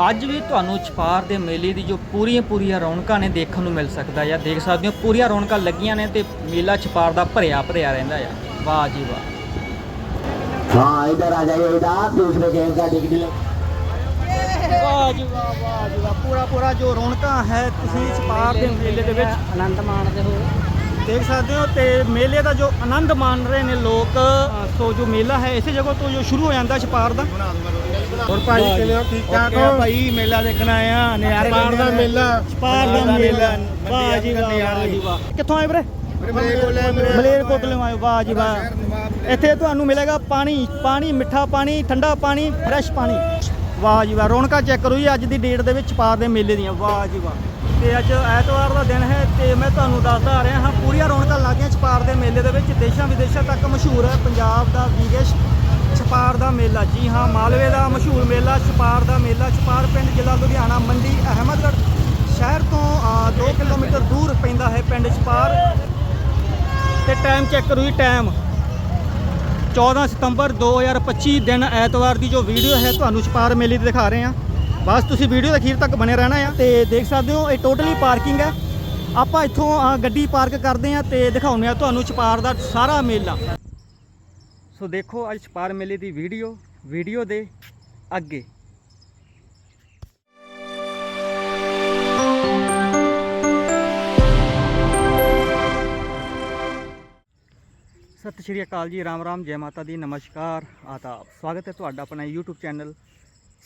ਅੱਜ ਵੀ ਤੁਹਾਨੂੰ ਛਪਾਰ ਦੇ ਮੇਲੇ ਦੀ ਜੋ ਪੂਰੀਆਂ ਪੂਰੀਆਂ ਰੌਣਕਾਂ ਨੇ ਦੇਖਣ ਨੂੰ ਮਿਲ ਸਕਦਾ ਆ। ਦੇਖ ਸਕਦੇ ਹੋ ਪੂਰੀਆਂ ਰੌਣਕਾਂ ਲੱਗੀਆਂ ਨੇ ਤੇ ਮੇਲਾ ਛਪਾਰ ਦਾ ਭਰਿਆ ਭਰਿਆ ਰਹਿੰਦਾ ਆ। ਵਾਹ ਜੀ ਵਾਹ। ਹਾਂ ਇਧਰ ਆ ਜਾਈਏ ਇਧਰ ਦੂਸਰੇ ਗੇਮ ਦਾ ਟਿਕਟ ਲਓ ਵਾਹ ਜੀ ਵਾਹ ਵਾਹ ਜੀ ਵਾਹ। ਪੂਰਾ ਪੂਰਾ ਜੋ ਰੌਣਕਾਂ ਹੈ ਤੁਸੀਂ ਛਪਾਰ ਦੇ ਮੇਲੇ ਦੇ ਵਿੱਚ ਆਨੰਦ ਮਾਣਦੇ ਹੋ। ਦੇਖ ਸਕਦੇ ਹੋ ਤੇ ਮੇਲੇ ਦਾ ਜੋ ਆਨੰਦ ਮਾਣ ਰਹੇ ਨੇ ਲੋਕ ਸੋ ਜੋ ਮੇਲਾ ਹੈ ਇਸੇ ਜਗ੍ਹਾ ਤੋਂ ਜੋ ਸ਼ੁਰੂ ਹੋ ਜਾਂਦਾ ਛਪਾਰ ਦਾ। ਹੋਰ ਭਾਈ ਕਿਵੇਂ ਹੋ? ਠੀਕ ਠਾਕ ਹੋ? ਭਾਈ ਮੇਲਾ ਦੇਖਣ ਆਇਆ ਨਜ਼ਾਰੇ ਪਾਰ ਦਾ ਮੇਲਾ? ਛਪਾਰ ਦਾ ਮੇਲਾ। ਵਾਹ ਜੀ ਵਾਹ ਕਿੱਥੋਂ ਆਏ ਵੀਰੇ? ਮਲੇਰ ਕੋਟਲੇ ਆਏ ਵਾਹ ਜੀ ਵਾਹ। ਇੱਥੇ ਤੁਹਾਨੂੰ ਮਿਲੇਗਾ ਪਾਣੀ। ਪਾਣੀ ਮਿੱਠਾ ਪਾਣੀ ਠੰਡਾ ਪਾਣੀ ਫਰੈਸ਼ ਪਾਣੀ। ਵਾਹ ਜੀ ਵਾਹ। ਰੌਣਕਾਂ ਚੈੱਕ ਕਰੋ ਜੀ ਅੱਜ ਦੀ ਡੇਟ ਦੇ ਵਿੱਚ ਪਾਰ ਦੇ ਮੇਲੇ ਦੀਆਂ। ਵਾਹ ਜੀ ਵਾਹ। ਤੇ ਅੱਜ ਐਤਵਾਰ ਦਾ ਦਿਨ ਹੈ ਤੇ ਮੈਂ ਤੁਹਾਨੂੰ ਦੱਸਦਾ ਆ ਰਿਹਾ ਹਾਂ ਪੂਰੀਆਂ ਰੌਣਕਾਂ ਲੱਗੀਆਂ ਛਪਾਰ ਦੇ ਮੇਲੇ ਦੇ ਵਿੱਚ। ਦੇਸ਼ਾਂ ਵਿਦੇਸ਼ਾਂ ਤੱਕ ਮਸ਼ਹੂਰ ਹੈ ਪੰਜਾਬ ਦਾ ਵਿਦੇਸ਼ ਛਪਾਰ ਦਾ ਮੇਲਾ, ਜੀ ਹਾਂ, ਮਾਲਵੇ ਦਾ ਮਸ਼ਹੂਰ ਮੇਲਾ, ਛਪਾਰ ਦਾ ਮੇਲਾ, ਛਪਾਰ ਪਿੰਡ ਜ਼ਿਲ੍ਹਾ ਲੁਧਿਆਣਾ, ਮੰਡੀ ਅਹਿਮਦਗੜ੍ਹ ਸ਼ਹਿਰ ਤੋਂ 2 ਕਿਲੋਮੀਟਰ ਦੂਰ ਪੈਂਦਾ ਹੈ ਪਿੰਡ ਛਪਾਰ। ਤੇ ਟਾਈਮ ਚੈੱਕ ਕਰੋ ਜੀ ਟਾਈਮ 14 ਸਤੰਬਰ 2025 ਦਿਨ ਐਤਵਾਰ ਦੀ ਜੋ ਵੀਡੀਓ ਹੈ, ਤੁਹਾਨੂੰ ਛਪਾਰ ਮੇਲੇ ਦੀ ਦਿਖਾ ਰਹੇ ਹਾਂ। ਬਸ ਤੁਸੀਂ ਵੀਡੀਓ ਦੇ ਅਖੀਰ ਤੱਕ ਬਣੇ ਰਹਿਣਾ ਆ ਤੇ ਦੇਖ ਸਕਦੇ ਹੋ, ਇਹ ਟੋਟਲੀ ਪਾਰਕਿੰਗ ਹੈ। ਆਪਾਂ ਇੱਥੋਂ ਗੱਡੀ ਪਾਰਕ ਕਰਦੇ ਆ ਤੇ ਦਿਖਾਉਂਦੇ ਆ ਤੁਹਾਨੂੰ ਛਪਾਰ ਦਾ ਸਾਰਾ ਮੇਲਾ। ਸੋ ਦੇਖੋ ਅੱਜ ਛਪਾਰ ਮੇਲੇ ਦੀ ਵੀਡੀਓ ਵੀਡੀਓ ਦੇ ਅੱਗੇ। ਸਤਿ ਸ਼੍ਰੀ ਅਕਾਲ ਜੀ, ਰਾਮ ਰਾਮ, ਜੈ ਮਾਤਾ ਦੀ, ਨਮਸਕਾਰ, ਆਦਾਬ। ਸਵਾਗਤ ਹੈ ਤੁਹਾਡਾ ਆਪਣਾ YouTube ਚੈਨਲ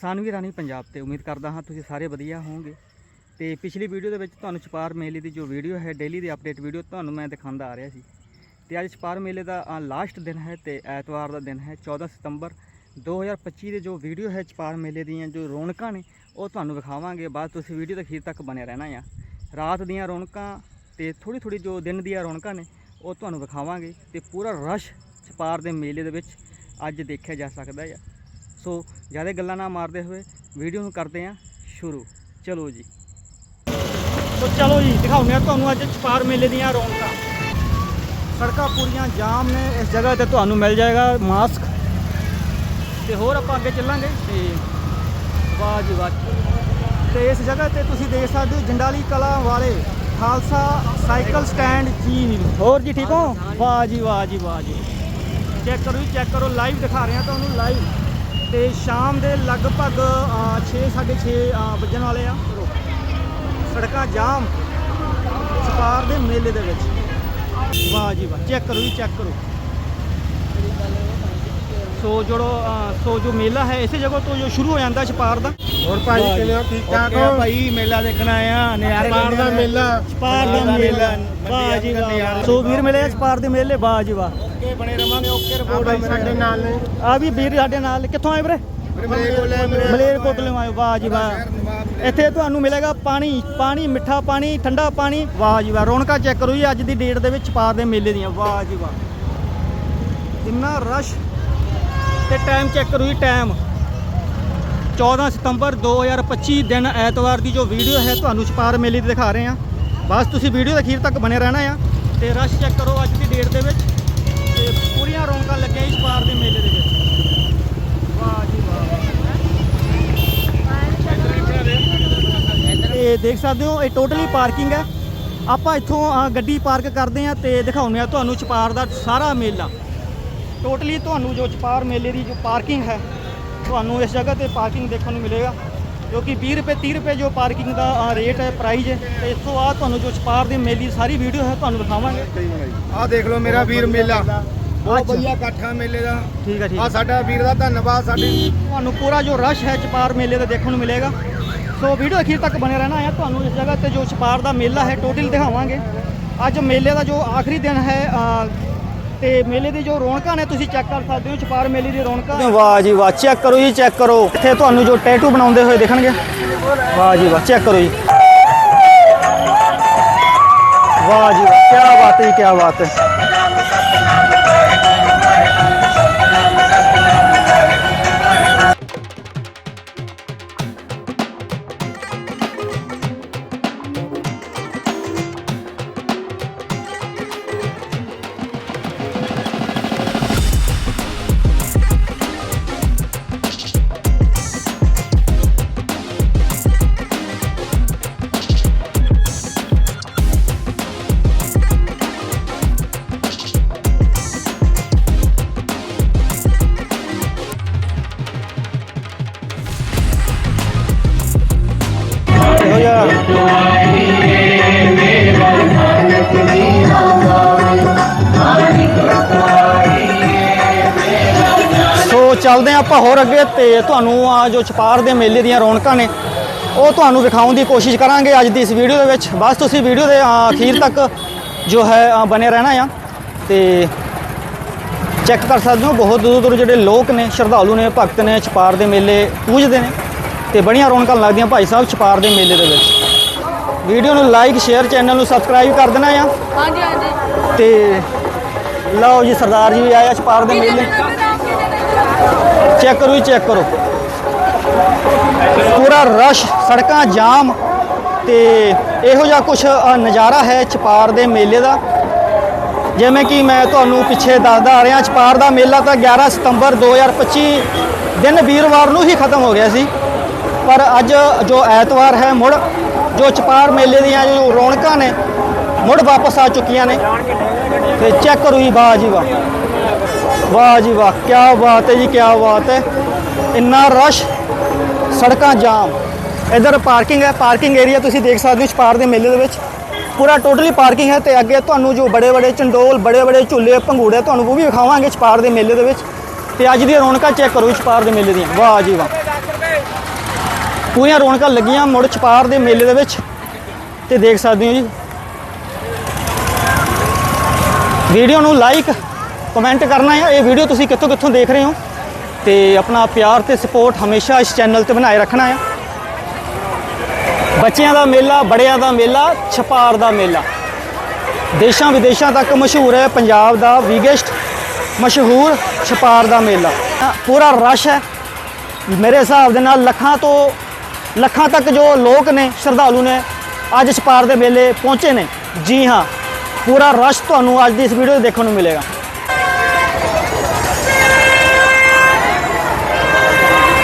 ਸਾਨਵੀ ਰਾਣੀ ਪੰਜਾਬ ਤੇ। ਉਮੀਦ ਕਰਦਾ ਹਾਂ ਤੁਸੀਂ ਸਾਰੇ ਵਧੀਆ ਹੋਵੋਗੇ। ਤੇ ਪਿਛਲੀ ਵੀਡੀਓ ਦੇ ਵਿੱਚ ਤੁਹਾਨੂੰ ਛਪਾਰ ਮੇਲੇ ਦੀ ਜੋ ਵੀਡੀਓ ਹੈ ਡੇਲੀ ਦੀ ਅਪਡੇਟ ਵੀਡੀਓ ਤੁਹਾਨੂੰ ਮੈਂ ਦਿਖਾਉਂਦਾ ਆ ਰਿਹਾ ਸੀ। ਤੇ ਅੱਜ ਛਪਾਰ ਮੇਲੇ ਦਾ ਲਾਸਟ ਦਿਨ ਹੈ ਤੇ ਐਤਵਾਰ ਦਾ ਦਿਨ ਹੈ 14 ਸਤੰਬਰ 2025 ਦੇ ਜੋ ਵੀਡੀਓ ਹੈ ਛਪਾਰ ਮੇਲੇ ਦੀਆਂ ਜੋ ਰੌਣਕਾਂ ਨੇ, ਉਹ ਤੁਹਾਨੂੰ ਵਿਖਾਵਾਂਗੇ। ਬਾਅਦ ਤੁਸੀਂ ਵੀਡੀਓ ਦੇ ਅਖੀਰ ਤੱਕ ਬਣੇ ਰਹਿਣਾ ਆ। ਰਾਤ ਦੀਆਂ ਰੌਣਕਾਂ ਤੇ ਥੋੜੀ ਥੋੜੀ ਜੋ ਦਿਨ ਦੀਆਂ ਰੌਣਕਾਂ ਨੇ, ਉਹ ਤੁਹਾਨੂੰ ਵਿਖਾਵਾਂਗੇ ਤੇ ਪੂਰਾ ਰਸ਼ ਛਪਾਰ ਦੇ ਮੇਲੇ ਦੇ ਵਿੱਚ ਅੱਜ ਦੇਖਿਆ ਜਾ ਸਕਦਾ ਹੈ ਸੋ ਜ਼ਿਆਦਾ ਗੱਲਾਂ ਨਾ ਮਾਰਦੇ ਹੋਏ ਵੀਡੀਓ ਨੂੰ ਕਰਦੇ ਹਾਂ ਸ਼ੁਰੂ। ਚਲੋ ਜੀ। ਸੋ ਚਲੋ ਜੀ, ਦਿਖਾਉਂਦੇ ਹਾਂ ਤੁਹਾਨੂੰ ਅੱਜ ਛਪਾਰ ਮੇਲੇ ਦੀਆਂ ਰੌਣਕਾਂ। ਸੜਕਾਂ ਪੂਰੀਆਂ ਜਾਮ ਨੇ ਇਸ ਜਗ੍ਹਾ ਤੇ ਤੁਹਾਨੂੰ ਮਿਲ ਜਾਏਗਾ ਮਾਸਕ। ਤੇ ਹੋਰ ਆਪਾਂ ਅੱਗੇ ਚੱਲਾਂਗੇ ਤੇ ਵਾਹ ਜੀ ਵਾਹ ਤੇ ਇਸ ਜਗ੍ਹਾ ਤੇ ਤੁਸੀਂ ਦੇਖ ਸਕਦੇ ਹੋ ਜੰਡਾਲੀ ਕਲਾ ਵਾਲੇ ਖਾਲਸਾ ਸਾਈਕਲ ਸਟੈਂਡ ਜੀ ਹੋਰ ਜੀ ਠੀਕ ਹੋ? ਵਾਹ ਜੀ ਵਾਹ ਜੀ ਵਾਹ ਜੀ ਚੈੱਕ ਕਰੋ ਜੀ ਚੈੱਕ ਕਰੋ ਲਾਈਵ ਦਿਖਾ ਰਹੇ ਹਾਂ ਤੁਹਾਨੂੰ ਲਾਈਵ ਤੇ ਸ਼ਾਮ ਦੇ ਲਗਭਗ 6 6:30 ਵੱਜਣ ਵਾਲੇ ਆ। ਸੜਕਾਂ ਜਾਮ ਛਪਾਰ ਦੇ ਮੇਲੇ ਦੇ ਵਿੱਚ। ਵਾਹ ਜੀ ਵਾਹ ਚੈੱਕ ਕਰੋ ਜੀ ਚੈੱਕ ਕਰੋ। ਸੋ ਜਿਹੜੋ ਸੋ ਜੋ ਮੇਲਾ ਹੈ ਇਸੇ ਜਗ੍ਹਾ ਤੋਂ ਜੋ ਸ਼ੁਰੂ ਹੋ ਜਾਂਦਾ ਛਪਾਰ ਦਾ। ਹੋਰ ਭਾਈ ਕਿਵੇਂ ਹੋ? ਠੀਕ ਠਾਕ ਹੋ? ਭਾਈ ਮੇਲਾ ਦੇਖਣ ਆਇਆ ਨਜ਼ਾਰੇ ਪਾਰ ਦਾ ਮੇਲਾ ਛਪਾਰ ਦਾ ਮੇਲਾ ਵਾਹ ਜੀ ਵਾਹ ਸੋ ਵੀਰ ਮਿਲੇ ਛਪਾਰ ਦੇ ਮੇਲੇ ਵਾਹ ਜੀ ਵਾਹ। ਓਕੇ ਬਣੇ ਰਵਾਂਗੇ ਓਕੇ ਰਿਪੋਰਟ ਸਾਡੇ ਨਾਲ। ਨੇ। ਆ ਵੀ ਵੀਰ ਸਾਡੇ ਨਾਲ ਕਿੱਥੋਂ ਆਏ ਵੀਰੇ? ਮਲੇਰ ਕੋਟਲੇ ਆਏ ਵਾਹ ਜੀ ਵਾਹ। ਇੱਥੇ ਤੁਹਾਨੂੰ ਮਿਲੇਗਾ ਪਾਣੀ ਪਾਣੀ, ਮਿੱਠਾ ਪਾਣੀ, ਠੰਡਾ ਪਾਣੀ। ਵਾਹ ਜੀ ਵਾਹ, ਰੌਣਕਾਂ ਚੈੱਕ ਕਰੋ ਜੀ, ਅੱਜ ਦੀ ਡੇਟ ਦੇ ਵਿੱਚ ਛਪਾਰ ਦੇ ਮੇਲੇ ਦੀਆਂ। ਵਾਹ ਜੀ ਵਾਹ। ਇੰਨਾ ਰਸ਼ ਤੇ ਟਾਈਮ ਚੈੱਕ ਕਰੋ ਜੀ ਟਾਈਮ 14 ਸਤੰਬਰ 2025 ਦਿਨ ਐਤਵਾਰ ਦੀ ਜੋ ਵੀਡੀਓ ਹੈ, ਤੁਹਾਨੂੰ ਛਪਾਰ ਮੇਲੇ ਦੀ ਦਿਖਾ ਰਹੇ ਹਾਂ। ਬਸ ਤੁਸੀਂ ਵੀਡੀਓ ਦੇ ਅਖੀਰ ਤੱਕ ਬਣੇ ਰਹਿਣਾ ਆ ਤੇ ਰਸ਼ ਚੈੱਕ ਕਰੋ ਅੱਜ ਦੀ ਡੇਟ ਦੇ ਵਿੱਚ। ਤੇ ਪੂਰੀਆਂ ਰੌਣਕਾਂ ਲੱਗੀਆਂ ਜੀ, ਛਪਾਰ ਦੇ ਮੇਲੇ ਦੇ ਵਿੱਚ ਵਾਹ ਜੀ ਵਾਹ ਤੇ ਦੇਖ ਸਕਦੇ ਹੋ ਇਹ ਟੋਟਲੀ ਪਾਰਕਿੰਗ ਹੈ। ਆਪਾਂ ਇੱਥੋਂ ਗੱਡੀ ਪਾਰਕ ਕਰਦੇ ਆ ਤੇ ਦਿਖਾਉਂਦੇ ਆ ਤੁਹਾਨੂੰ ਛਪਾਰ ਦਾ ਸਾਰਾ ਮੇਲਾ। ਟੋਟਲੀ ਤੁਹਾਨੂੰ ਜੋ ਛਪਾਰ ਮੇਲੇ ਦੀ ਜੋ ਪਾਰਕਿੰਗ ਹੈ ਤੁਹਾਨੂੰ ਇਸ ਜਗ੍ਹਾ ਤੇ ਪਾਰਕਿੰਗ ਦੇਖਣ ਨੂੰ ਮਿਲੇਗਾ ਜੋ ਕਿ 20 ਰੁਪਏ 30 ਰੁਪਏ ਜੋ ਪਾਰਕਿੰਗ ਦਾ ਰੇਟ ਹੈ ਪ੍ਰਾਈਸ ਹੈ। ਤੇ ਇਸ ਤੋਂ ਬਾਅਦ ਤੁਹਾਨੂੰ ਜੋ ਛਪਾਰ ਦੀ ਮੇਲੇ ਦੀ ਸਾਰੀ ਵੀਡੀਓ ਹੈ ਤੁਹਾਨੂੰ ਦਿਖਾਵਾਂਗੇ। ਆ ਦੇਖ ਲਓ ਮੇਰਾ ਵੀਰ ਮੇਲਾ। ਬਹੁਤ। ਵਧੀਆ ਇਕੱਠਾ ਮੇਲੇ ਦਾ। ਠੀਕ ਹੈ ਠੀਕ ਆ। ਸਾਡਾ ਵੀਰ ਦਾ ਧੰਨਵਾਦ ਸਾਡੀ ਤੁਹਾਨੂੰ ਪੂਰਾ ਜੋ ਰਸ਼ ਹੈ ਛਪਾਰ ਮੇਲੇ ਦਾ ਦੇਖਣ ਨੂੰ ਮਿਲੇਗਾ। ਸੋ ਵੀਡੀਓ ਅਖੀਰ ਤੱਕ ਬਣੇ ਰਹਿਣਾ ਹੈ। ਤੁਹਾਨੂੰ ਇਸ ਜਗ੍ਹਾ ਤੇ ਜੋ ਛਪਾਰ ਦਾ ਮੇਲਾ ਹੈ ਟੋਟਲ ਦਿਖਾਵਾਂਗੇ। ਅੱਜ ਮੇਲੇ ਦਾ ਜੋ ਆਖਰੀ ਦਿਨ ਹੈ ਅ, ਤੇ ਮੇਲੇ ਦੀ ਜੋ ਰੌਣਕਾਂ ਨੇ ਤੁਸੀਂ ਚੈੱਕ ਕਰ ਸਕਦੇ ਹੋ ਛਪਾਰ ਮੇਲੇ ਦੀ ਰੌਣਕਾਂ। ਵਾਹ ਜੀ ਵਾਹ ਚੈੱਕ ਕਰੋ ਜੀ ਚੈੱਕ ਕਰੋ। ਇੱਥੇ ਤੁਹਾਨੂੰ ਜੋ ਟੈਟੂ ਬਣਾਉਂਦੇ ਹੋਏ ਦੇਖਣਗੇ। ਵਾਹ ਜੀ ਵਾਹ ਚੈੱਕ ਕਰੋ ਜੀ। ਵਾਹ ਜੀ ਵਾਹ ਕੀ ਬਾਤ ਹੈ ਕੀ ਬਾਤ ਹੈ। ਆਪਾਂ ਹੋਰ ਅੱਗੇ ਤੇ ਤੁਹਾਨੂੰ ਆ ਜੋ ਛਪਾਰ ਦੇ ਮੇਲੇ ਦੀਆਂ ਰੌਣਕਾਂ ਨੇ ਉਹ ਤੁਹਾਨੂੰ ਦਿਖਾਉਣ ਦੀ ਕੋਸ਼ਿਸ਼ ਕਰਾਂਗੇ ਅੱਜ ਦੀ ਇਸ ਵੀਡੀਓ ਦੇ ਵਿੱਚ। ਬਸ ਤੁਸੀਂ ਵੀਡੀਓ ਦੇ ਅਖੀਰ ਤੱਕ ਜੋ ਹੈ ਬਨੇ ਰਹਿਣਾ ਆ ਤੇ ਚੈੱਕ ਕਰ ਸਕਦੇ ਹੋ ਬਹੁਤ ਦੂਰ ਦੂਰ ਜਿਹੜੇ ਲੋਕ ਨੇ ਸ਼ਰਧਾਲੂ ਨੇ ਭਗਤ ਨੇ ਛਪਾਰ ਦੇ ਮੇਲੇ ਪੂਜਦੇ ਨੇ ਤੇ ਬੜੀਆਂ ਰੌਣਕਾਂ ਲੱਗਦੀਆਂ ਭਾਈ ਸਾਹਿਬ ਛਪਾਰ ਦੇ ਮੇਲੇ ਦੇ ਵਿੱਚ। ਵੀਡੀਓ ਨੂੰ ਲਾਈਕ ਸ਼ੇਅਰ ਚੈਨਲ ਨੂੰ ਸਬਸਕ੍ਰਾਈਬ ਕਰ ਦੇਣਾ ਆ। ਹਾਂਜੀ ਹਾਂਜੀ। ਤੇ ਲਓ ਜੀ ਸਰਦਾਰ ਜੀ ਵੀ ਆਇਆ ਛਪਾਰ ਦੇ ਮੇਲੇ। ਚੈੱਕ ਕਰੋ ਜੀ, ਚੈੱਕ ਕਰੋ। ਪੂਰਾ ਰਸ਼, ਸੜਕਾਂ ਜਾਮ ਤੇ ਇਹੋ ਜਿਹਾ ਕੁਝ ਨਜ਼ਾਰਾ ਹੈ ਛਪਾਰ ਦੇ ਮੇਲੇ ਦਾ? ਜਿਵੇਂ ਕਿ ਮੈਂ ਤੁਹਾਨੂੰ ਪਿੱਛੇ ਦੱਸਦਾ ਆ ਰਿਹਾ, ਛਪਾਰ ਦਾ ਮੇਲਾ ਤਾਂ 11 ਸਤੰਬਰ 2025 ਦਿਨ ਵੀਰਵਾਰ ਨੂੰ ਹੀ ਖਤਮ ਹੋ ਗਿਆ ਸੀ। ਪਰ ਅੱਜ ਜੋ ਐਤਵਾਰ ਹੈ ਮੁੜ, ਜੋ ਛਪਾਰ ਮੇਲੇ ਦੀਆਂ ਜੋ ਰੌਣਕਾਂ ਨੇ, ਮੁੜ ਵਾਪਸ ਆ ਚੁੱਕੀਆਂ ਨੇ। ਤੇ ਚੈੱਕ ਕਰੋ ਜੀ, ਵਾਹ ਜੀ ਵਾਹ। ਵਾਹ ਜੀ ਵਾਹ ਕੀ ਬਾਤ ਹੈ ਜੀ ਕੀ ਬਾਤ ਹੈ। ਇੰਨਾ ਰਸ਼, ਸੜਕਾਂ ਜਾਮ। ਇਧਰ ਪਾਰਕਿੰਗ ਹੈ ਪਾਰਕਿੰਗ ਏਰੀਆ ਤੁਸੀਂ ਦੇਖ ਸਕਦੇ ਹੋ ਛਪਾਰ ਦੇ ਮੇਲੇ ਦੇ ਵਿੱਚ। ਪੂਰਾ ਟੋਟਲੀ ਪਾਰਕਿੰਗ ਹੈ ਤੇ ਅੱਗੇ ਤੁਹਾਨੂੰ ਜੋ ਬੜੇ ਬੜੇ ਚੰਡੋਲ ਬੜੇ ਬੜੇ ਝੂਲੇ, ਭੰਗੂੜੇ ਤੁਹਾਨੂੰ ਉਹ ਵੀ ਵਿਖਾਵਾਂਗੇ ਛਪਾਰ ਦੇ ਮੇਲੇ ਦੇ ਵਿੱਚ। ਤੇ ਅੱਜ ਦੀਆਂ ਰੌਣਕਾਂ ਚੈੱਕ ਕਰੋ ਛਪਾਰ ਦੇ ਮੇਲੇ ਦੀਆਂ। ਵਾਹ ਜੀ ਵਾਹ। ਪੂਰੀਆਂ ਰੌਣਕਾਂ ਲੱਗੀਆਂ ਮੁੜ ਛਪਾਰ ਦੇ ਮੇਲੇ ਦੇ ਵਿੱਚ। ਤੇ ਦੇਖ ਸਕਦੇ ਹੋ ਜੀ। ਵੀਡੀਓ ਨੂੰ ਲਾਈਕ ਕਮੈਂਟ ਕਰਨਾ ਹੈ ਇਹ ਵੀਡੀਓ ਤੁਸੀਂ ਕਿੱਥੋਂ ਕਿੱਥੋਂ ਦੇਖ ਰਹੇ ਹੋ? ਤੇ ਆਪਣਾ ਪਿਆਰ ਤੇ ਸਪੋਰਟ ਹਮੇਸ਼ਾ ਇਸ ਚੈਨਲ ਤੇ ਬਣਾਏ ਰੱਖਣਾ ਹੈ ਬੱਚਿਆਂ ਦਾ ਮੇਲਾ, ਬੜਿਆਂ ਦਾ ਮੇਲਾ, ਛਪਾਰ ਦਾ ਮੇਲਾ। ਦੇਸ਼ਾਂ ਵਿਦੇਸ਼ਾਂ ਤੱਕ ਮਸ਼ਹੂਰ ਹੈ ਪੰਜਾਬ ਦਾ ਵੀਗੈਸਟ ਮਸ਼ਹੂਰ ਛਪਾਰ ਦਾ ਮੇਲਾ। ਪੂਰਾ ਰਸ਼ ਹੈ। ਮੇਰੇ ਹਿਸਾਬ ਦੇ ਨਾਲ ਲੱਖਾਂ ਤੋਂ ਲੱਖਾਂ ਤੱਕ ਜੋ ਲੋਕ ਨੇ, ਸ਼ਰਧਾਲੂ ਨੇ ਅੱਜ ਛਪਾਰ ਦੇ ਮੇਲੇ ਪਹੁੰਚੇ ਨੇ। ਜੀ ਹਾਂ, ਪੂਰਾ ਰਸ਼ ਤੁਹਾਨੂੰ ਅੱਜ ਦੀ ਇਸ ਵੀਡੀਓ 'ਚ ਦੇਖਣ ਨੂੰ ਮਿਲੇਗਾ।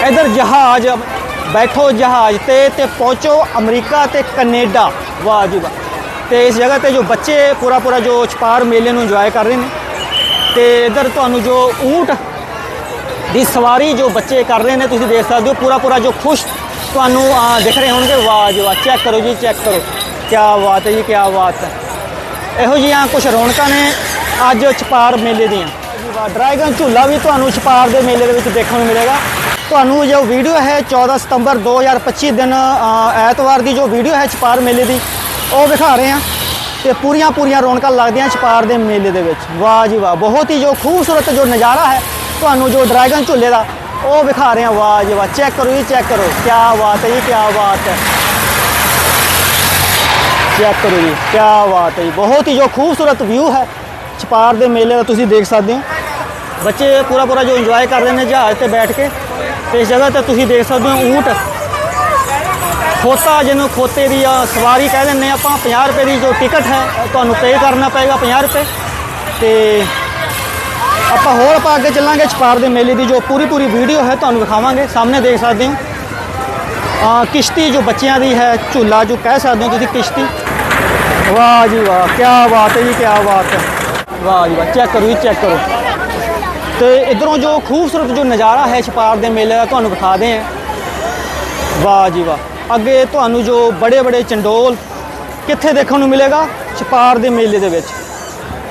ਇਧਰ ਜਹਾਜ਼ ਬੈਠੋ ਜਹਾਜ਼ ਤੇ ਤੇ ਪਹੁੰਚੋ ਅਮਰੀਕਾ ਤੇ ਕੈਨੇਡਾ। ਵਾਹ ਜੀ ਵਾਹ। ਤੇ ਇਸ ਜਗ੍ਹਾ ਤੇ ਜੋ ਬੱਚੇ ਪੂਰਾ ਪੂਰਾ ਜੋ ਛਪਾਰ ਮੇਲੇ ਨੂੰ ਇੰਜੋਏ ਕਰ ਰਹੇ ਨੇ। ਤੇ ਇਧਰ ਤੁਹਾਨੂੰ ਜੋ ਊਂਟ ਦੀ ਸਵਾਰੀ ਜੋ ਬੱਚੇ ਕਰ ਰਹੇ ਨੇ, ਤੁਸੀਂ ਦੇਖ ਸਕਦੇ ਹੋ ਪੂਰਾ ਪੂਰਾ ਜੋ ਖੁਸ਼ ਤੁਹਾਨੂੰ ਦਿਖ ਰਹੇ ਹੋਣਗੇ। ਵਾਹ ਜੀ ਵਾਹ, ਚੈੱਕ ਕਰੋ ਜੀ, ਚੈੱਕ ਕਰੋ। ਕੀ ਬਾਤ ਹੈ ਜੀ ਕੀ ਬਾਤ ਹੈ। ਇਹੋ ਜਿਹੀਆਂ ਕੁਝ ਰੌਣਕਾਂ ਨੇ ਅੱਜ ਛਪਾਰ ਮੇਲੇ ਦੀਆਂ। ਜੀ ਡਰੈਗਨ ਝੂਲਾ ਵੀ ਤੁਹਾਨੂੰ ਛਪਾਰ ਦੇ ਮੇਲੇ ਦੇ ਵਿੱਚ ਦੇਖਣ ਨੂੰ ਮਿਲੇਗਾ। ਤੁਹਾਨੂੰ ਜੋ ਵੀਡੀਓ ਹੈ 14 ਸਤੰਬਰ 2025 ਦਿਨ ਐਤਵਾਰ ਦੀ ਜੋ ਵੀਡੀਓ ਹੈ ਛਪਾਰ ਮੇਲੇ ਦੀ, ਉਹ ਵਿਖਾ ਰਹੇ ਹਾਂ ਤੇ ਪੂਰੀਆਂ ਪੂਰੀਆਂ ਰੌਣਕਾਂ ਲੱਗਦੀਆਂ ਛਪਾਰ ਦੇ ਮੇਲੇ ਦੇ ਵਿੱਚ। ਵਾਹ ਜੀ ਵਾਹ, ਬਹੁਤ ਹੀ ਜੋ ਖੂਬਸੂਰਤ ਜੋ ਨਜ਼ਾਰਾ ਹੈ ਤੁਹਾਨੂੰ ਜੋ ਡਰੈਗਨ ਝੂਲੇ ਦਾ, ਉਹ ਵਿਖਾ ਰਹੇ ਹਾਂ। ਵਾਹ ਜੀ ਵਾਹ, ਚੈੱਕ ਕਰੋ ਜੀ, ਚੈੱਕ ਕਰੋ। ਕੀ ਬਾਤ ਹੈ ਜੀ ਕੀ ਬਾਤ ਹੈ। ਚੈੱਕ ਕਰੋ ਜੀ ਕੀ ਬਾਤ ਹੈ ਜੀ, ਬਹੁਤ ਹੀ ਜੋ ਖੂਬਸੂਰਤ ਵਿਊ ਹੈ ਛਪਾਰ ਦੇ ਮੇਲੇ ਦਾ, ਤੁਸੀਂ ਦੇਖ ਸਕਦੇ ਹੋ। ਬੱਚੇ ਪੂਰਾ ਪੂਰਾ ਜੋ ਇੰਜੋਏ ਕਰ ਰਹੇ ਨੇ ਜਹਾਜ਼ ਤੇ ਬੈਠ ਕੇ। ਇਸ ਜਗ੍ਹਾ ਤੇ ਤੁਸੀਂ ਦੇਖ ਸਕਦੇ ਹੋ ਊਂਟ। ਖੋਤਾ ਜਿਹਨੂੰ ਖੋਤੇ ਦੀ ਆ ਸਵਾਰੀ ਕਹਿ ਦਿੰਦੇ ਹਾਂ ਆਪਾਂ 50 ਰੁਪਏ ਦੀ ਜੋ ਟਿਕਟ ਹੈ, ਉਹ ਤੁਹਾਨੂੰ ਪੇ ਕਰਨਾ ਪਏਗਾ 50 ਰੁਪਏ। ਤੇ ਆਪਾਂ ਹੋਰ ਆਪਾਂ ਅੱਗੇ ਚੱਲਾਂਗੇ, ਛਪਾਰ ਦੇ ਮੇਲੇ ਦੀ ਜੋ ਪੂਰੀ ਪੂਰੀ ਵੀਡੀਓ ਹੈ, ਤੁਹਾਨੂੰ ਵਿਖਾਵਾਂਗੇ ਸਾਹਮਣੇ ਦੇਖ ਸਕਦੇ ਹੋ। ਆ ਕਿਸ਼ਤੀ ਜੋ ਬੱਚਿਆਂ ਦੀ ਹੈ, ਝੂਲਾ ਜੋ ਕਹਿ ਸਕਦੇ ਹੋ ਤੁਸੀਂ, ਕਿਸ਼ਤੀ। ਵਾਹ ਜੀ ਵਾਹ ਕੀ ਬਾਤ ਹੈ ਜੀ ਕੀ ਬਾਤ ਹੈ। ਵਾਹ ਜੀ ਵਾਹ, ਚੈੱਕ ਕਰੋ ਜੀ, ਚੈੱਕ ਕਰੋ। ਤੇ ਇਧਰੋਂ ਜੋ ਖੂਬਸੂਰਤ ਜੋ ਨਜ਼ਾਰਾ ਹੈ ਛਪਾਰ ਦੇ ਮੇਲੇ ਦਾ ਤੁਹਾਨੂੰ ਵਿਖਾਦੇ ਆ ਵਾਹ ਜੀ ਵਾਹ। ਅੱਗੇ ਤੁਹਾਨੂੰ ਜੋ ਬੜੇ ਬੜੇ ਚੰਡੋਲ ਕਿੱਥੇ ਦੇਖਣ ਨੂੰ ਮਿਲੇਗਾ? ਛਪਾਰ ਦੇ ਮੇਲੇ ਦੇ ਵਿੱਚ।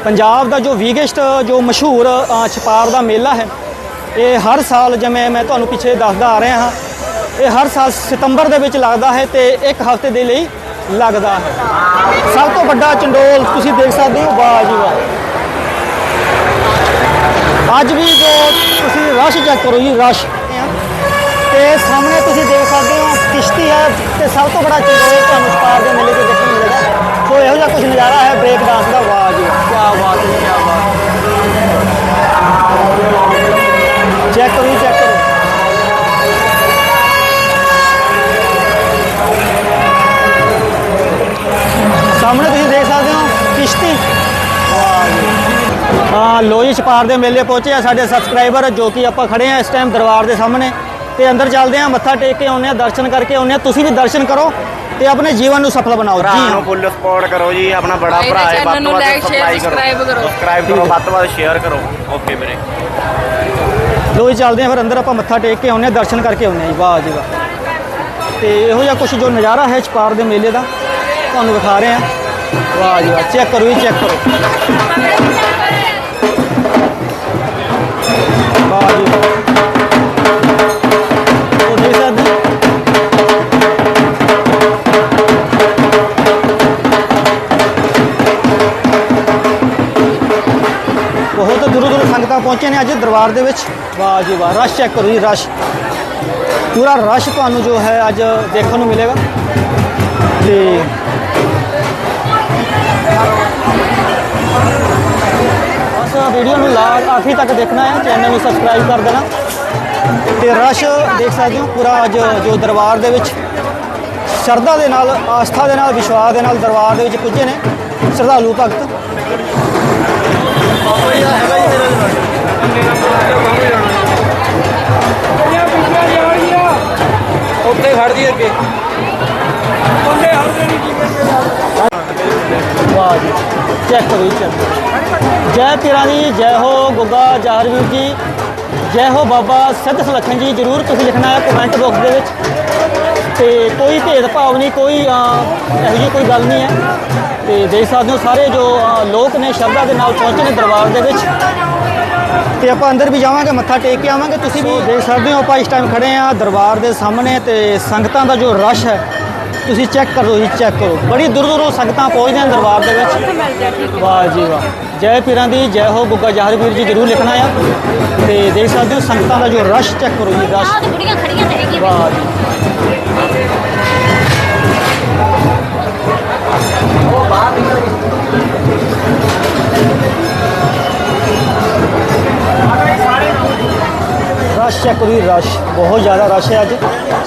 ਪੰਜਾਬ ਦਾ ਜੋ ਵੀਗੈਸਟ, ਜੋ ਮਸ਼ਹੂਰ ਛਪਾਰ ਦਾ ਮੇਲਾ ਹੈ, ਇਹ ਹਰ ਸਾਲ ਜਿਵੇਂ ਮੈਂ ਤੁਹਾਨੂੰ ਪਿੱਛੇ ਦੱਸਦਾ ਆ ਰਿਹਾ ਹਾਂ, ਇਹ ਹਰ ਸਾਲ ਸਤੰਬਰ ਦੇ ਵਿੱਚ ਲੱਗਦਾ ਹੈ ਤੇ ਇੱਕ ਹਫ਼ਤੇ ਦੇ ਲਈ ਲੱਗਦਾ ਹੈ। ਸਭ ਤੋਂ ਵੱਡਾ ਚੰਡੋਲ ਤੁਸੀਂ ਦੇਖ ਸਕਦੇ ਹੋ। ਵਾਹ ਜੀ ਵਾਹ। ਅੱਜ ਵੀ ਜੋ ਤੁਸੀਂ ਰਸ਼ ਚੈੱਕ ਕਰੋ ਜੀ, ਰਸ਼। ਤੇ ਸਾਹਮਣੇ ਤੁਸੀਂ ਦੇਖ ਸਕਦੇ ਹੋ, ਕਿਸ਼ਤੀ ਹੈ ਤੇ ਸਭ ਤੋਂ ਬੜਾ ਚੰਡੋਲ ਤੁਹਾਨੂੰ ਛਪਾਰ ਦੇ ਮੇਲੇ ਤੇ ਦੇਖਣ ਨੂੰ ਮਿਲੇਗਾ। ਸੋ ਇਹੋ ਜਿਹਾ ਕੁਝ ਨਜ਼ਾਰਾ ਹੈ, ਬ੍ਰੇਕ ਡਾਂਸ ਦਾ ਵਾਹ ਜੀ ਕੀ ਬਾਤ ਹੈ। ਹਾਂ ਲੋਈ ਛਪਾਰ ਦੇ ਮੇਲੇ ਪਹੁੰਚੇ ਆ ਸਾਡੇ ਸਬਸਕ੍ਰਾਈਬਰ ਜੋ ਕਿ ਆਪਾਂ ਖੜੇ ਆ ਇਸ ਟਾਈਮ ਦਰਬਾਰ ਦੇ ਸਾਹਮਣੇ। ਤੇ ਅੰਦਰ ਚੱਲਦੇ ਆ ਮੱਥਾ ਟੇਕ ਕੇ ਆਉਂਦੇ ਆ ਦਰਸ਼ਨ ਕਰਕੇ ਆਉਂਦੇ ਆ। ਤੁਸੀਂ ਵੀ ਦਰਸ਼ਨ ਕਰੋ ਤੇ ਆਪਣੇ ਜੀਵਨ ਨੂੰ ਸਫਲ ਬਣਾਓ। ਭਰਾ ਜੀ ਨੂੰ ਹਾਂ। ਫੁੱਲ ਸਪੋਰਟ ਕਰੋ ਜੀ ਆਪਣਾ ਬੜਾ ਭਰਾ ਹੈ ਵੱਧ ਤੋਂ ਨੂੰ ਵੱਧ subscribe ਕਰੋ। ਸਬਸਕ੍ਰਾਈਬ ਕਰੋ ਵੱਧ ਤੋਂ ਵੱਧ ਸ਼ੇਅਰ ਕਰੋ। ਓਕੇ ਵੀਰੇ। ਲੋਈ ਚੱਲਦੇ ਆ ਫਿਰ ਅੰਦਰ ਆਪਾਂ ਮੱਥਾ ਟੇਕ ਕੇ ਆਉਂਦੇ ਆ ਦਰਸ਼ਨ ਕਰਕੇ ਆਉਂਦੇ ਆ ਜੀ। ਵਾਹ ਜੀ ਵਾਹ। ਤੇ ਇਹੋ ਜਿਹਾ ਕੁਝ ਜੋ ਨਜ਼ਾਰਾ ਹੈ ਛਪਾਰ ਦੇ ਮੇਲੇ ਦਾ ਤੁਹਾਨੂੰ ਵਿਖਾ ਰਹੇ ਆ। ਵਾਹ ਜੀ ਵਾਹ ਚੈੱਕ ਕਰੋ ਜੀ ਚੈੱਕ ਕਰੋ। ਬਹੁਤ ਦੂਰੋਂ ਦੂਰੋਂ ਸੰਗਤਾਂ ਪਹੁੰਚੇ ਨੇ ਅੱਜ ਦਰਬਾਰ ਦੇ ਵਿੱਚ। ਵਾਹ ਜੀ ਵਾਹ ਰਸ਼ ਚੈੱਕ ਕਰੋ ਜੀ ਰਸ਼ ਪੂਰਾ ਰਸ਼ ਤੁਹਾਨੂੰ ਜੋ ਹੈ ਅੱਜ ਦੇਖਣ ਨੂੰ ਮਿਲੇਗਾ। ਤੇ ਬਸ ਵੀਡੀਓ ਨੂੰ ਲਾ ਆਖਰੀ ਤੱਕ ਦੇਖਣਾ ਹੈ ਚੈਨਲ ਨੂੰ ਸਬਸਕ੍ਰਾਈਬ ਕਰ ਦੇਣਾ। ਤੇ ਰਸ਼ ਦੇਖ ਸਕਦੇ ਹੋ ਪੂਰਾ ਅੱਜ ਜੋ ਦਰਬਾਰ ਦੇ ਵਿੱਚ ਸ਼ਰਧਾ ਦੇ ਨਾਲ ਆਸਥਾ ਦੇ ਨਾਲ ਵਿਸ਼ਵਾਸ ਦੇ ਨਾਲ ਦਰਬਾਰ ਦੇ ਵਿੱਚ ਪੁੱਜੇ ਨੇ। ਸ਼ਰਧਾਲੂ ਭਗਤ। ਉੱਤੇ ਖੜ ਜੀ ਅੱਗੇ। ਵਾਹ ਜੀ ਚੈੱਕ ਕਰੋ ਚੈੱਕ ਜੈ ਪੀਰਾਂ ਦੀ ਜੈ ਹੋ ਗੁੱਗਾ ਜਾਹਰਵੀਰ ਜੀ। ਜੈ ਹੋ ਬਾਬਾ ਸਿੱਧ ਸੁਲੱਖਣ ਜੀ ਜਰੂਰ ਤੁਸੀਂ ਲਿਖਣਾ ਹੈ ਕਮੈਂਟ ਬਾਕਸ ਦੇ ਵਿੱਚ। ਤੇ ਕੋਈ ਭੇਦਭਾਵ ਨਹੀਂ ਕੋਈ ਇਹੋ ਜਿਹੀ ਕੋਈ ਗੱਲ ਨਹੀਂ ਹੈ। ਤੇ ਦੇਖ ਸਕਦੇ ਹੋ ਸਾਰੇ ਜੋ ਲੋਕ ਨੇ ਸ਼ਰਧਾ ਦੇ ਨਾਲ ਪਹੁੰਚੇ ਨੇ ਦਰਬਾਰ ਦੇ ਵਿੱਚ। ਤੇ ਆਪਾਂ ਅੰਦਰ ਵੀ ਜਾਵਾਂਗੇ ਮੱਥਾ ਟੇਕ ਕੇ ਆਵਾਂਗੇ। ਤੁਸੀਂ ਵੀ ਦੇਖ ਸਕਦੇ ਹੋ ਆਪਾਂ ਇਸ ਟਾਈਮ ਖੜੇ ਆ ਦਰਬਾਰ ਦੇ ਸਾਹਮਣੇ ਤੇ ਸੰਗਤਾਂ ਦਾ ਜੋ ਰਸ਼ ਹੈ ਤੁਸੀਂ ਚੈੱਕ ਕਰੋ ਜੀ ਚੈੱਕ ਕਰੋ। ਬੜੀ ਦੂਰ ਦੂਰੋਂ ਸੰਗਤਾਂ ਪਹੁੰਚਦੀਆਂ ਨੇ ਦਰਬਾਰ ਦੇ ਵਿੱਚ। ਵਾਹ ਜੀ ਵਾਹ। ਜੈ ਪੀਰਾਂ ਦੀ ਜੈ ਹੋ ਗੁੱਗਾ ਜਾਹਰ ਵੀਰ ਜੀ ਜਰੂਰ ਲਿਖਣਾ ਆ। ਤੇ ਦੇਖ ਸਕਦੇ ਹੋ ਸੰਗਤਾਂ ਦਾ ਜੋ ਰਸ਼ ਚੈੱਕ ਕਰੋ ਜੀ ਰਸ਼। ਬੁੜੀਆਂ ਖੜੀਆਂ ਤੇ ਹੈਗੀਆਂ ਵਾਹ ਜੀ। ਰਸ਼ ਚੈੱਕ ਕਰੋ ਰਸ਼, ਬਹੁਤ ਜ਼ਿਆਦਾ ਰਸ਼ ਹੈ ਅੱਜ।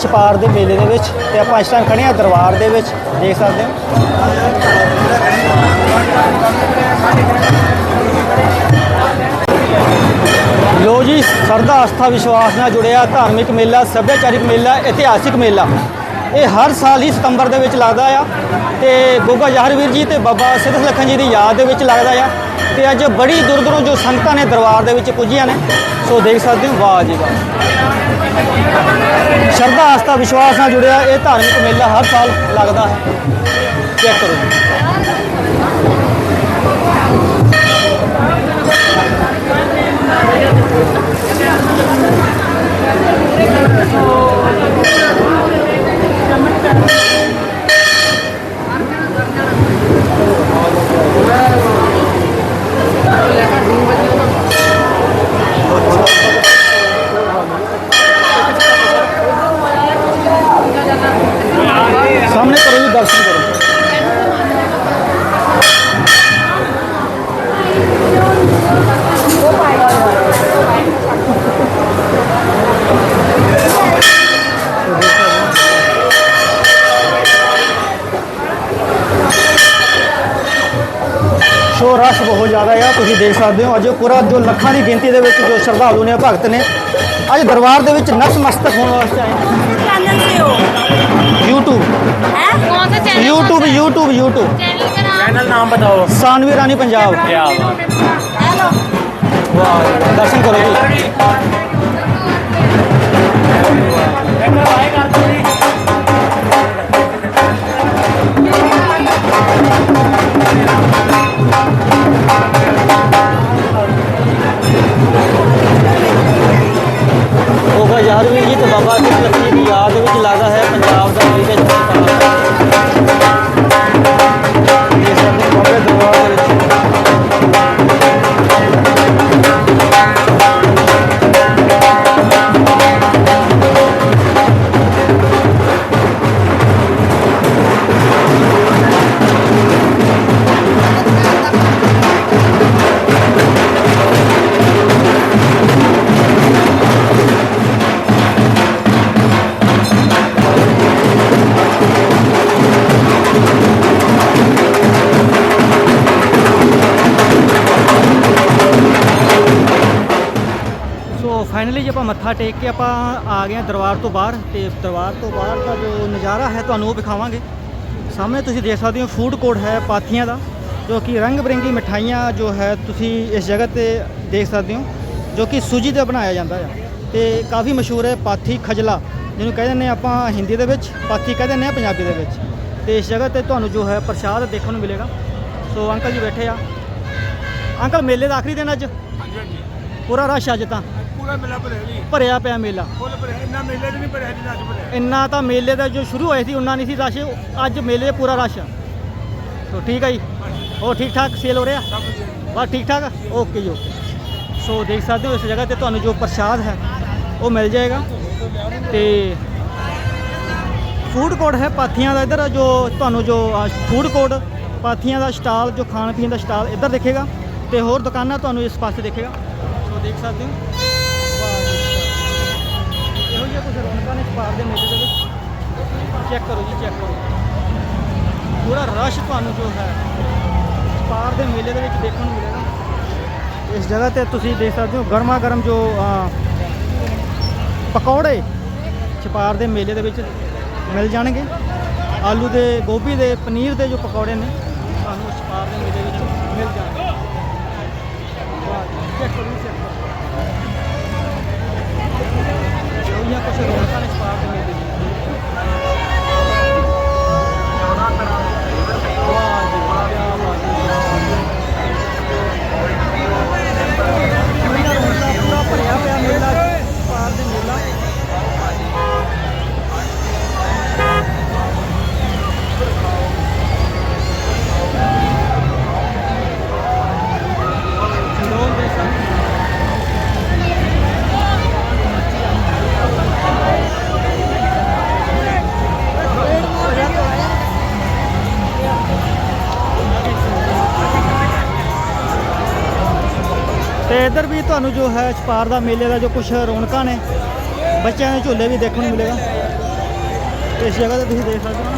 ਛਪਾਰ ਦੇ ਮੇਲੇ ਦੇ ਵਿੱਚ ਤੇ ਆਪਾਂ ਇਸ ਟਾਈਮ ਖੜੇ ਆ ਦਰਬਾਰ ਦੇ ਵਿੱਚ। ਦੇਖ ਸਕਦੇ ਹੋ। ਲੋ ਜੀ ਸਰਦਾ ਆਸਥਾ, ਵਿਸ਼ਵਾਸ ਨਾਲ ਜੁੜਿਆ ਧਾਰਮਿਕ ਮੇਲਾ, ਸੱਭਿਆਚਾਰਿਕ ਮੇਲਾ, ਇਤਿਹਾਸਿਕ ਮੇਲਾ। ਇਹ ਹਰ ਸਾਲ ਹੀ ਸਤੰਬਰ ਦੇ ਵਿੱਚ ਲੱਗਦਾ ਆ ਤੇ ਗੋਗਾ ਜਹਰਵੀਰ ਜੀ ਤੇ ਬਾਬਾ ਸਿੱਧ ਲਖਨ ਜੀ ਦੀ ਯਾਦ ਦੇ ਵਿੱਚ ਲੱਗਦਾ ਆ। ਤੇ ਅੱਜ ਬੜੀ ਦੂਰ ਦੂਰੋਂ ਜੋ ਸੰਗਤਾਂ ਨੇ ਦਰਬਾਰ ਦੇ ਵਿੱਚ ਪੁੱਜੀਆਂ ਨੇ, ਸੋ ਦੇਖ ਸਕਦੇ ਹੋ, ਵਾਹ ਜੀ ਵਾਹ। ਸ਼ਰਧਾ ਆਸਥਾ, ਵਿਸ਼ਵਾਸ ਨਾਲ ਜੁੜਿਆ ਇਹ ਧਾਰਮਿਕ ਮੇਲਾ ਹਰ ਸਾਲ ਲੱਗਦਾ ਹੈ। ਚੈੱਕ ਕਰੋ। ਜੀ ਸਾਹਮਣੇ ਕਰੋ ਜੀ, ਦਰਸ਼ਨ ਕਰੋ। ਸ਼ੋ ਰਸ਼ ਬਹੁਤ ਜ਼ਿਆਦਾ ਆ, ਤੁਸੀਂ ਦੇਖ ਸਕਦੇ ਹੋ, ਅੱਜ ਪੂਰਾ ਜੋ ਲੱਖਾਂ ਦੀ ਗਿਣਤੀ ਦੇ ਵਿੱਚ ਜੋ ਸ਼ਰਧਾਲੂ ਨੇ, ਭਗਤ ਨੇ, ਅੱਜ ਦਰਬਾਰ ਦੇ ਵਿੱਚ ਨਤਮਸਤਕ ਹੋਣ ਵਾਸਤੇ ਆਏ चैनल से हो यूट्यूब कौन सा channel YouTube YouTube YouTube channel का नाम चैनल नाम बताओ सानवी रानी पंजाब क्या हेलो दर्शन करो ਮੱਥਾ ਟੇਕ ਕੇ ਆਪਾਂ ਆ ਗਏ ਹਾਂ ਦਰਬਾਰ ਤੋਂ ਬਾਹਰ ਤੇ ਦਰਬਾਰ ਤੋਂ ਬਾਹਰ ਦਾ ਜੋ ਨਜ਼ਾਰਾ ਹੈ ਤੁਹਾਨੂੰ ਉਹ ਵਿਖਾਵਾਂਗੇ। ਸਾਹਮਣੇ ਤੁਸੀਂ ਦੇਖ ਸਕਦੇ ਹੋ ਫੂਡ ਕੋਰਟ ਹੈ ਪਾਥੀਆਂ ਦਾ ਜੋ ਕਿ ਰੰਗ ਬਰੰਗੀ ਮਠਾਈਆਂ ਜੋ ਹੈ ਤੁਸੀਂ ਇਸ ਜਗ੍ਹਾ ਤੇ ਦੇਖ ਸਕਦੇ ਹੋ ਜੋ ਕਿ ਸੂਜੀ ਦਾ ਬਣਾਇਆ ਜਾਂਦਾ ਆ। ਤੇ ਕਾਫੀ ਮਸ਼ਹੂਰ ਹੈ ਪਾਥੀ ਖਜਲਾ ਜਿਹਨੂੰ ਕਹਿੰਦੇ ਨੇ ਆਪਾਂ ਹਿੰਦੀ ਦੇ ਵਿੱਚ ਪਾਥੀ ਕਹਿੰਦੇ ਨੇ ਪੰਜਾਬੀ ਦੇ ਵਿੱਚ। ਤੇ ਇਸ ਜਗ੍ਹਾ ਤੇ ਤੁਹਾਨੂੰ ਜੋ ਹੈ ਪ੍ਰਸ਼ਾਦ ਦੇਖਣ ਨੂੰ ਮਿਲੇਗਾ। ਸੋ ਅੰਕਲ ਜੀ ਬੈਠੇ ਆ। ਅੰਕਲ ਮੇਲੇ ਦਾ ਆਖਰੀ ਦਿਨ ਅੱਜ? ਪੂਰਾ ਰਸ਼ ਅੱਜ ਤਾਂ। ਪੂਰਾ ਮੇਲਾ ਭਰਿਆ ਜੀ। ਭਰਿਆ ਪਿਆ ਮੇਲਾ। ਫੁੱਲ ਭਰਿਆ ਇੰਨਾ ਮੇਲੇ 'ਚ ਨਹੀਂ ਭਰਿਆ ਜਿੰਨਾ ਅੱਜ ਭਰਿਆ। ਇੰਨਾ ਤਾਂ ਮੇਲੇ ਦਾ ਜੋ ਸ਼ੁਰੂ ਹੋਏ ਸੀ ਉਨਾ ਨਹੀਂ ਸੀ ਰਸ਼। ਅੱਜ ਮੇਲੇ 'ਚ ਪੂਰਾ ਰਸ਼ ਆ। ਸੋ ਠੀਕ ਆ ਜੀ? ਹੋਰ ਠੀਕ ਠਾਕ ਸੇਲ ਹੋ ਰਿਹਾ? ਬਸ ਠੀਕ ਠਾਕ? ਓਕੇ ਜੀ ਓਕੇ। ਸੋ ਦੇਖ ਸਕਦੇ ਹੋ ਇਸ ਜਗ੍ਹਾ ਤੇ ਤੁਹਾਨੂੰ ਜੋ ਪ੍ਰਸ਼ਾਦ ਹੈ ਉਹ ਮਿਲ ਜਾਏਗਾ। ਤੇ ਫੂਡ ਕੋਰਟ ਹੈ ਪਾਥੀਆਂ ਦਾ ਇੱਧਰ ਜੋ ਤੁਹਾਨੂੰ ਜੋ ਫੂਡ ਕੋਰਟ ਪਾਥੀਆਂ ਦਾ ਸਟਾਲ ਜੋ ਖਾਣ ਪੀਣ ਦਾ ਸਟਾਲ ਇੱਧਰ ਦਿਖੇਗਾ। ਤੇ ਹੋਰ ਦੁਕਾਨਾਂ ਤੁਹਾਨੂੰ ਇਸ ਪਾਸੇ ਦਿਖੇਗਾ। ਸੋ ਦੇਖ ਸਕਦੇ ਹੋ ਵਾਹ ਜੀ ਰੌਣਕਾਂ ਨੇ ਛਪਾਰ ਦੇ ਮੇਲੇ ਦੇ ਵਿੱਚ ਚੈੱਕ ਕਰੋ ਜੀ ਚੈੱਕ ਕਰੋ। ਪੂਰਾ ਰਸ਼ ਤੁਹਾਨੂੰ ਜੋ ਹੈ ਛਪਾਰ ਦੇ ਮੇਲੇ ਦੇ ਵਿੱਚ ਦੇਖਣ ਨੂੰ ਮਿਲੇਗਾ। ਇਸ ਜਗ੍ਹਾ ਤੇ ਤੁਸੀਂ ਦੇਖ ਸਕਦੇ ਹੋ ਗਰਮਾ ਗਰਮ ਜੋ ਪਕੌੜੇ ਛਪਾਰ ਦੇ ਮੇਲੇ ਦੇ ਵਿੱਚ ਮਿਲ ਜਾਣਗੇ। ਆਲੂ ਦੇ, ਗੋਭੀ ਦੇ, ਪਨੀਰ ਦੇ ਜੋ ਪਕੌੜੇ ਨੇ, ਤੁਹਾਨੂੰ ਛਪਾਰ ਦੇ ਮੇਲੇ ਵਿੱਚ ਮਿਲ ਜਾਣਗੇ। ਚੈੱਕ ਕਰੋ। ਕੁਝ ਰੋਕਾਂ ਨੇ। ਸਪਾਰ ਦੇ ਮੇਲੇ ਦੀ ਭਰਿਆ ਪਿਆ ਮੇਲਾ ਇੱਧਰ ਵੀ ਤੁਹਾਨੂੰ ਜੋ ਹੈ ਛਪਾਰ ਦਾ ਮੇਲੇ ਦਾ ਜੋ ਕੁਝ ਰੌਣਕਾਂ ਨੇ, ਬੱਚਿਆਂ ਦੇ ਝੂਲੇ ਵੀ ਦੇਖਣ ਨੂੰ ਮਿਲੇਗਾ। ਇਸ ਜਗ੍ਹਾ ਤੇ ਤੁਸੀਂ ਦੇਖ ਸਕਦੇ ਹੋ ਨਾ।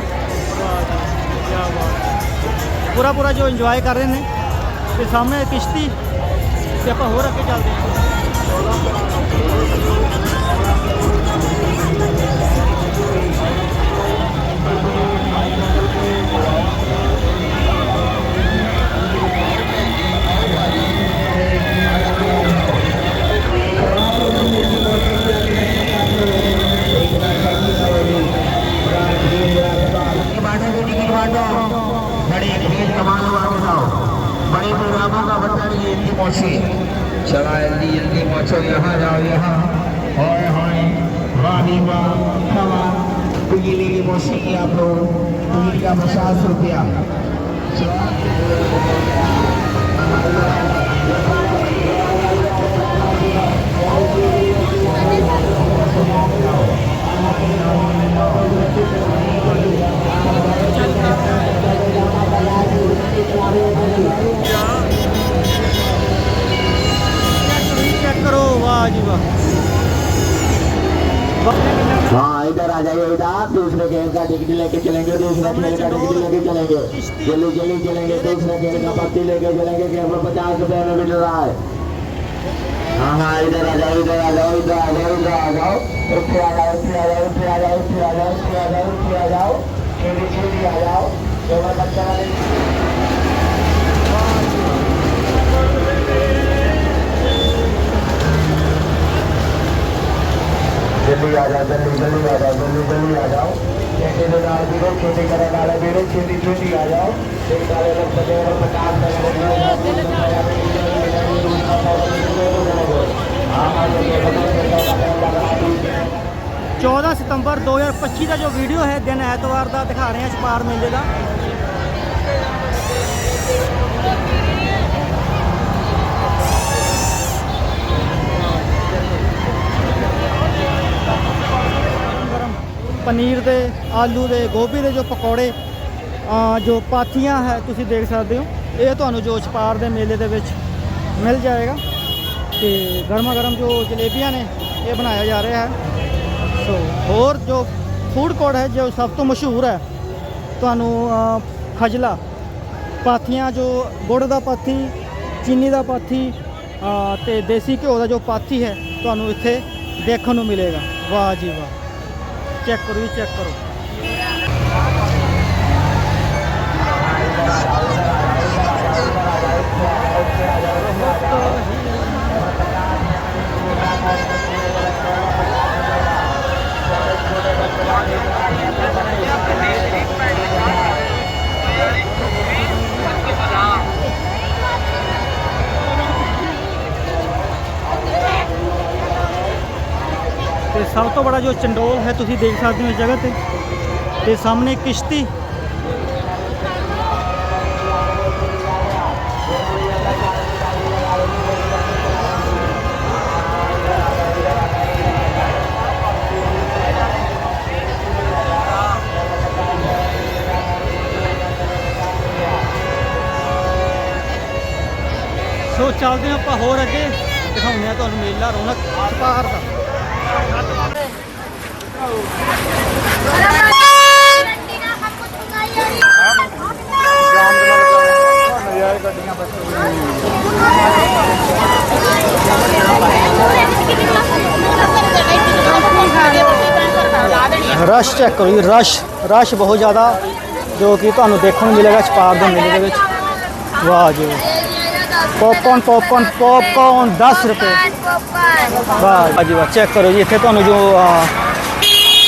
ਪੂਰਾ ਪੂਰਾ ਜੋ ਇੰਜੋਏ ਕਰ ਰਹੇ ਨੇ। ਤੇ ਸਾਹਮਣੇ ਕਿਸ਼ਤੀ, ਤੇ ਆਪਾਂ ਹੋਰ ਅੱਗੇ ਚੱਲਦੇ ਹਾਂ। चलेंगे जल्दी जल्दी चलेंगे दूसरे खेल का पत्ती लेके चलेंगे कि हमें पचास रुपए में मिल रहा है हाँ हाँ इधर आ जाओ इधर आ जाओ इधर आ जाओ इधर आ जाओ इधर आ जाओ इधर आ जाओ इधर आ जाओ इधर आ जाओ इधर आ जाओ इधर आ जाओ जल्दी जल्दी आ जाओ जो मैं बच्चा वाले जल्दी आ जाओ जल्दी जल्दी आ जाओ जल्दी जल्दी आ जाओ छोटे से डाल बीरो छोटे करे वाले 2025 ਦਾ ਜੋ ਵੀਡੀਓ ਹੈ, ਦਿਨ ਐਤਵਾਰ ਦਾ ਦਿਖਾ ਰਹੇ ਹਾਂ ਛਪਾਰ ਮੇਲੇ ਦਾ। ਗਰਮ ਪਨੀਰ ਦੇ, ਆਲੂ ਦੇ, ਗੋਭੀ ਦੇ ਜੋ ਪਕੌੜੇ ਜੋ ਪਾਥੀਆਂ ਹੈ, ਤੁਸੀਂ ਦੇਖ ਸਕਦੇ ਹੋ। ਇਹ ਤੁਹਾਨੂੰ ਜੋ ਛਪਾਰ ਦੇ ਮੇਲੇ ਦੇ ਵਿੱਚ ਮਿਲ ਜਾਏਗਾ। ਤੇ ਗਰਮਾ ਗਰਮ ਜੋ ਜਲੇਬੀਆਂ ਨੇ, ਇਹ ਬਣਾਇਆ ਜਾ ਰਿਹਾ ਹੈ। ਸੋ ਹੋਰ ਜੋ ਫੂਡ ਕੋਰਟ ਹੈ ਜੋ ਸਭ ਤੋਂ ਮਸ਼ਹੂਰ ਹੈ ਤੁਹਾਨੂੰ ਖਜਲਾ ਪਾਥੀਆਂ ਜੋ ਗੁੜ ਦਾ ਪਾਥੀ ਚੀਨੀ ਦਾ ਪਾਥੀ ਅ, ਤੇ ਦੇਸੀ ਘਿਓ ਦਾ ਜੋ ਪਾਥੀ ਹੈ ਤੁਹਾਨੂੰ ਇੱਥੇ ਦੇਖਣ ਨੂੰ ਮਿਲੇਗਾ। ਵਾਹ ਜੀ ਵਾਹ। ਚੈੱਕ ਕਰੋ ਜੀ ਚੈੱਕ ਕਰੋ। ਤੇ ਸਭ ਤੋਂ ਬੜਾ ਜੋ ਚੰਡੋਲ ਹੈ, ਤੁਸੀਂ ਦੇਖ ਸਕਦੇ ਹੋ ਇਸ ਜਗ੍ਹਾ ਤੇ। ਤੇ ਸਾਹਮਣੇ ਕਿਸ਼ਤੀ ਚੱਲਦੇ ਹਾਂ ਆਪਾਂ ਹੋਰ ਅੱਗੇ। ਦਿਖਾਉਂਦੇ ਆ ਤੁਹਾਨੂੰ ਮੇਲਾ, ਰੌਣਕ, ਛਪਾਰ ਦਾ। ਰਸ਼ ਚੈੱਕ ਕਰੋ ਜੀ ਰਸ਼ ਰਸ਼ ਬਹੁਤ ਜ਼ਿਆਦਾ ਜੋ ਕਿ ਤੁਹਾਨੂੰ ਦੇਖਣ ਨੂੰ ਮਿਲੇਗਾ, ਛਪਾਰ ਦੇ ਮੇਲੇ ਦੇ ਵਿੱਚ। ਵਾਹ ਜੀ ਪੌਪਕੌਰਨ ਪੌਪਕੌਰਨ ਪੌਪਕੌਰਨ 10 ਰੁਪਏ ਵਾਹ ਜੀ ਵਾਹ ਚੈੱਕ ਕਰੋ ਜੀ ਇੱਥੇ ਤੁਹਾਨੂੰ ਜੋ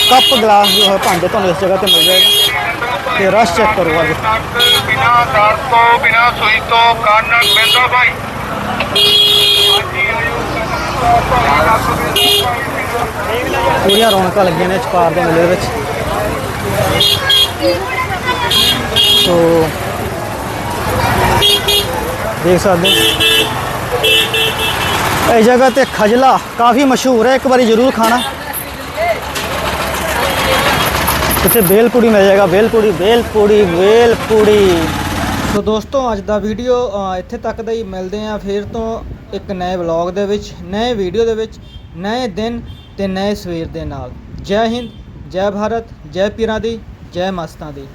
ਕੱਪ ਗਲਾਸ ਜੋ ਹੈ ਭਾਂਡੇ ਤੁਹਾਨੂੰ ਇਸ ਜਗ੍ਹਾ ਤੇ ਮਿਲ ਜਾਏਗਾ ਤੇ ਰਸ਼ ਚੈੱਕ ਕਰੋ ਅੱਜ ਬਿਨਾ ਦਰ ਤੋਂ ਬਿਨਾ ਸੂਈ ਤੋਂ ਕੰਨ ਪੈਂਦਾ ਭਾਈ ਪੂਰੀਆਂ ਰੌਣਕਾਂ ਲੱਗੀਆਂ ਨੇ ਛਪਾਰ ਦੇ ਮੇਲੇ ਵਿੱਚ। ਸੋ ਦੇਖ ਸਕਦੇ ਹੋ। ਇਹ ਜਗ੍ਹਾ ਤੇ ਖਜਲਾ ਕਾਫੀ ਮਸ਼ਹੂਰ ਹੈ, ਇੱਕ ਵਾਰੀ ਜ਼ਰੂਰ ਖਾਣਾ। ਇੱਥੇ ਬੇਲ ਮਿਲ ਜਾਏਗਾ ਬੇਲ ਪੂੜੀ ਬੇਲਪੂੜੀ। ਸੋ ਦੋਸਤੋ, ਅੱਜ ਦਾ ਵੀਡੀਓ ਇੱਥੇ ਤੱਕ ਦਾ ਹੀ ਮਿਲਦੇ ਆ ਫਿਰ ਤੋਂ ਇੱਕ ਨਵੇਂ ਵਲੌਗ ਦੇ ਵਿੱਚ, ਨਵੇਂ ਵੀਡੀਓ ਦੇ ਵਿੱਚ ਨਏ ਦਿਨ ਤੇ ਨਏ ਸਵੇਰ ਦੇ ਨਾਲ। ਜੈ ਹਿੰਦ, ਜੈ ਭਾਰਤ, ਜੈ ਪੀਰਾਂ ਦੀ, ਜੈ ਮਸਤਾਂ ਦੀ।